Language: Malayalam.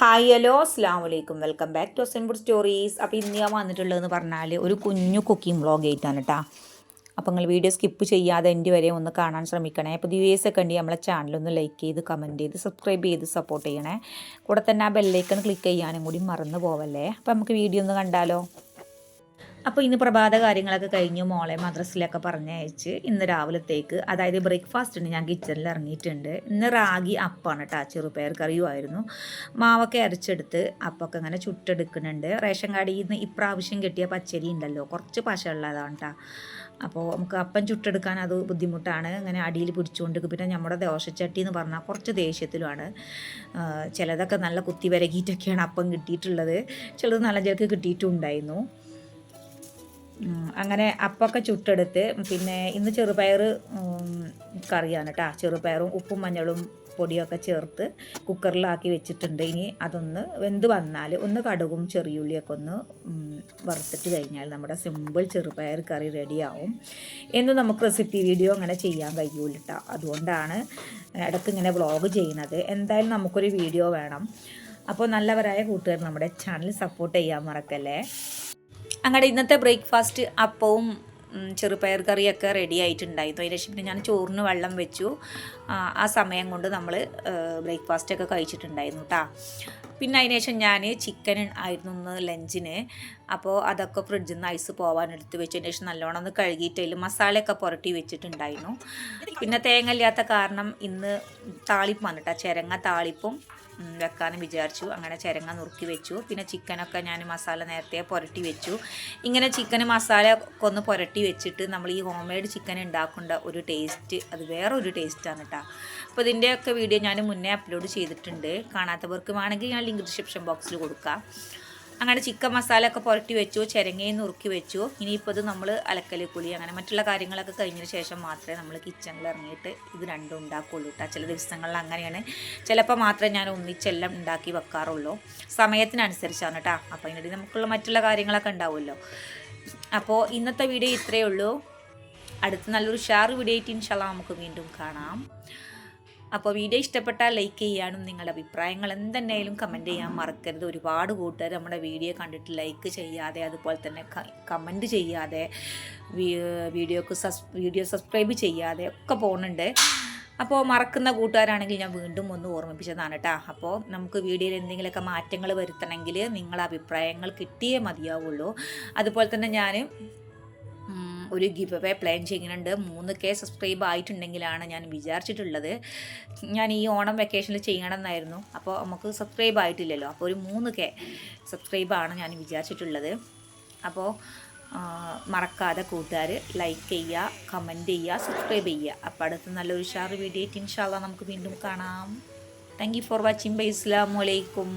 ഹായ് ഹലോ അസ്സാം വലൈക്കും welcome back to simple stories അപ്പോൾ ഇന്ന് ഞാൻ വന്നിട്ടുള്ളതെന്ന് പറഞ്ഞാൽ ഒരു കുഞ്ഞു കുക്കിംഗ് വ്ളോഗ് ആയിട്ടാണ് കേട്ടോ അപ്പോൾ നിങ്ങൾ വീഡിയോ സ്കിപ്പ് ചെയ്യാതെ എന്റെ വരെ ഒന്ന് കാണാൻ ശ്രമിക്കണേ. അപ്പോൾ വ്യൂവേഴ്സ് ഒക്കെ ഉണ്ടെങ്കിൽ നമ്മളെ ചാനലൊന്ന് ലൈക്ക് ചെയ്ത് കമന്റ് ചെയ്ത് സബ്സ്ക്രൈബ് ചെയ്ത് സപ്പോർട്ട് ചെയ്യണേ. കൂടെ തന്നെ ആ ബെല്ലൈക്കൺ ക്ലിക്ക് ചെയ്യാനും കൂടി മറന്നു പോവല്ലേ. അപ്പോൾ നമുക്ക് വീഡിയോ ഒന്ന് കണ്ടാലോ. അപ്പോൾ ഇന്ന് പ്രഭാത കാര്യങ്ങളൊക്കെ കഴിഞ്ഞു. മോളെ മദ്രസിലൊക്കെ പറഞ്ഞയച്ച് ഇന്ന് രാവിലത്തേക്ക് അതായത് ബ്രേക്ക്ഫാസ്റ്റിന് ഞാൻ കിച്ചണിൽ ഇറങ്ങിയിട്ടുണ്ട്. ഇന്ന് റാഗി അപ്പാണ് കേട്ടോ ചെറുപയർ കറിയുമായിരുന്നു മാവൊക്കെ അരച്ചെടുത്ത് അപ്പൊക്കെ അങ്ങനെ ചുട്ടെടുക്കുന്നുണ്ട്. റേഷൻ കടയിൽ നിന്ന് ഇപ്രാവശ്യം കിട്ടിയ പച്ചരി ഉണ്ടല്ലോ. കുറച്ച് പശയുള്ളതാണ് കേട്ടോ അപ്പോൾ നമുക്ക് അപ്പം ചുട്ടെടുക്കാൻ അത് ബുദ്ധിമുട്ടാണ്. അങ്ങനെ അടിയിൽ പിടിച്ചുകൊണ്ട് പിന്നെ നമ്മുടെ ദോശച്ചട്ടി എന്ന് പറഞ്ഞാൽ കുറച്ച് ദേഷ്യത്തിലുമാണ്. ചിലതൊക്കെ നല്ല കുത്തി വരകിയിട്ടൊക്കെയാണ് അപ്പം കിട്ടിയിട്ടുള്ളത്. ചിലത് നല്ല ചേർക്ക് കിട്ടിയിട്ടുണ്ടായിരുന്നു. അങ്ങനെ അപ്പൊക്കെ ചുട്ടെടുത്ത് പിന്നെ ഇന്ന് ചെറുപയർ കറിയാണ് കേട്ടോ ചെറുപയറും ഉപ്പും മഞ്ഞളും പൊടിയൊക്കെ ചേർത്ത് കുക്കറിലാക്കി വെച്ചിട്ടുണ്ട്. ഇനി അതൊന്ന് വെന്ത് വന്നാൽ ഒന്ന് കടുകും ചെറിയുള്ളിയൊക്കെ ഒന്ന് വറുത്തിട്ട് കഴിഞ്ഞാൽ നമ്മുടെ സിമ്പിൾ ചെറുപയർ കറി റെഡിയാവും. എന്ന് നമുക്ക് റെസിപ്പി വീഡിയോ അങ്ങനെ ചെയ്യാൻ കഴിയൂല അതുകൊണ്ടാണ് ഇടയ്ക്ക് ഇങ്ങനെ വ്ളോഗ് ചെയ്യുന്നത്. എന്തായാലും നമുക്കൊരു വീഡിയോ വേണം. അപ്പോൾ നല്ലവരായ കൂട്ടുകാർ നമ്മുടെ ചാനൽ സപ്പോർട്ട് ചെയ്യാൻ മറക്കല്ലേ? അങ്ങനെ ഇന്നത്തെ ബ്രേക്ക്ഫാസ്റ്റ് അപ്പവും ചെറുപയർ കറിയൊക്കെ റെഡി ആയിട്ടുണ്ടായിരുന്നു അതിന് ശേഷം പിന്നെ ഞാൻ ചോറിന് വെള്ളം വെച്ചു. ആ സമയം കൊണ്ട് നമ്മൾ ബ്രേക്ക്ഫാസ്റ്റൊക്കെ കഴിച്ചിട്ടുണ്ടായിരുന്നു കേട്ടോ പിന്നെ അതിന് ശേഷം ഞാൻ ചിക്കൻ ആയിരുന്നു ഇന്ന് ലഞ്ചിന് അപ്പോൾ അതൊക്കെ ഫ്രിഡ്ജിൽ നിന്ന് ഐസ് പോകാൻ എടുത്ത് വെച്ചതിന് ശേഷം നല്ലോണം ഒന്ന് കഴുകിയിട്ട് അതിൽ മസാലയൊക്കെ പുരട്ടി വെച്ചിട്ടുണ്ടായിരുന്നു. പിന്നെ തേങ്ങ ഇല്ലാത്ത കാരണം ഇന്ന് താളിപ്പാണ് കേട്ടോ ചിരങ്ങ താളിപ്പും വെക്കാമെന്ന് വിചാരിച്ചു. അങ്ങനെ ചിരങ്ങ നുറുക്കി വെച്ചു. പിന്നെ ചിക്കനൊക്കെ ഞാൻ മസാല നേരത്തെ പുരട്ടി വെച്ചു. ഇങ്ങനെ ചിക്കൻ മസാല ഒക്കെ ഒന്ന് പുരട്ടി വെച്ചിട്ട് നമ്മൾ ഈ ഹോം മെയ്ഡ് ചിക്കൻ ഉണ്ടാക്കേണ്ട ഒരു ടേസ്റ്റ് അത് വേറെ ഒരു ടേസ്റ്റാണ് കേട്ടോ അപ്പോൾ ഇതിന്റെയൊക്കെ വീഡിയോ ഞാൻ മുന്നേ അപ്ലോഡ് ചെയ്തിട്ടുണ്ട്. കാണാത്തവർക്ക് വേണമെങ്കിൽ ഞാൻ ലിങ്ക് ഡിസ്ക്രിപ്ഷൻ ബോക്സിൽ കൊടുക്കാം. അങ്ങനെ ചിക്കൻ മസാല ഒക്കെ പുരട്ടി വെച്ചു ചിരങ്ങയും നുറുക്കി വെച്ചു. ഇനിയിപ്പോൾ ഇത് നമ്മൾ അലക്കൽ കുളി അങ്ങനെ മറ്റുള്ള കാര്യങ്ങളൊക്കെ കഴിഞ്ഞതിന് ശേഷം മാത്രമേ നമ്മൾ കിച്ചണിൽ ഇറങ്ങിയിട്ട് ഇത് രണ്ടും ഉണ്ടാക്കുള്ളൂ കേട്ടോ ചില ദിവസങ്ങളിൽ അങ്ങനെയാണ്. ചിലപ്പോൾ മാത്രമേ ഞാൻ ഒന്നിച്ചെല്ലാം ഉണ്ടാക്കി വെക്കാറുള്ളൂ. സമയത്തിനനുസരിച്ചാണ് കേട്ടോ അപ്പോൾ അതിനിടയിൽ നമുക്കുള്ള മറ്റുള്ള കാര്യങ്ങളൊക്കെ ഉണ്ടാവുമല്ലോ. അപ്പോൾ ഇന്നത്തെ വീഡിയോ ഇത്രയേ ഉള്ളൂ. അടുത്ത നല്ലൊരു ഷാർ വീഡിയോ ആയിട്ട് ഇൻഷാല്ല നമുക്ക് വീണ്ടും കാണാം. അപ്പോൾ വീഡിയോ ഇഷ്ടപ്പെട്ടാൽ ലൈക്ക് ചെയ്യാനും നിങ്ങളുടെ അഭിപ്രായങ്ങൾ എന്തെന്നായാലും കമന്റ് ചെയ്യാൻ മറക്കരുത്. ഒരുപാട് കൂട്ടുകാർ നമ്മുടെ വീഡിയോ കണ്ടിട്ട് ലൈക്ക് ചെയ്യാതെ അതുപോലെ തന്നെ കമന്റ് ചെയ്യാതെ വീഡിയോക്ക് സബ് വീഡിയോ സബ്സ്ക്രൈബ് ചെയ്യാതെ ഒക്കെ പോകുന്നുണ്ട്. അപ്പോൾ മറക്കുന്ന കൂട്ടുകാരാണെങ്കിൽ ഞാൻ വീണ്ടും ഒന്ന് ഓർമ്മിപ്പിച്ചതാണ് കേട്ടോ. അപ്പോൾ നമുക്ക് വീഡിയോയിൽ എന്തെങ്കിലുമൊക്കെ മാറ്റങ്ങൾ വരുത്തണമെങ്കിൽ നിങ്ങളുടെ അഭിപ്രായങ്ങൾ കിട്ടിയേ മതിയാവുള്ളൂ. അതുപോലെ തന്നെ ഞാൻ ഒരു ഗിവ് അവേ പ്ലാൻ ചെയ്യുന്നുണ്ട്. മൂന്ന് കെ സബ്സ്ക്രൈബ് ആയിട്ടുണ്ടെങ്കിലാണ് ഞാൻ വിചാരിച്ചിട്ടുള്ളത്. ഞാൻ ഈ ഓണം വെക്കേഷനിൽ ചെയ്യണമെന്നായിരുന്നു. അപ്പോൾ നമുക്ക് സബ്സ്ക്രൈബ് ആയിട്ടില്ലല്ലോ. അപ്പോൾ ഒരു മൂന്ന് കെ സബ്സ്ക്രൈബാണ് ഞാൻ വിചാരിച്ചിട്ടുള്ളത്. അപ്പോൾ മറക്കാതെ കൂട്ടുകാർ ലൈക്ക് ചെയ്യുക കമന്റ് ചെയ്യുക സബ്സ്ക്രൈബ് ചെയ്യുക. അപ്പോൾ അടുത്ത നല്ലൊരു ഷാർ വീഡിയോ ഇൻഷാല്ല നമുക്ക് വീണ്ടും കാണാം. Thank you for watching bye. ഇസ്ലാം വലൈക്കും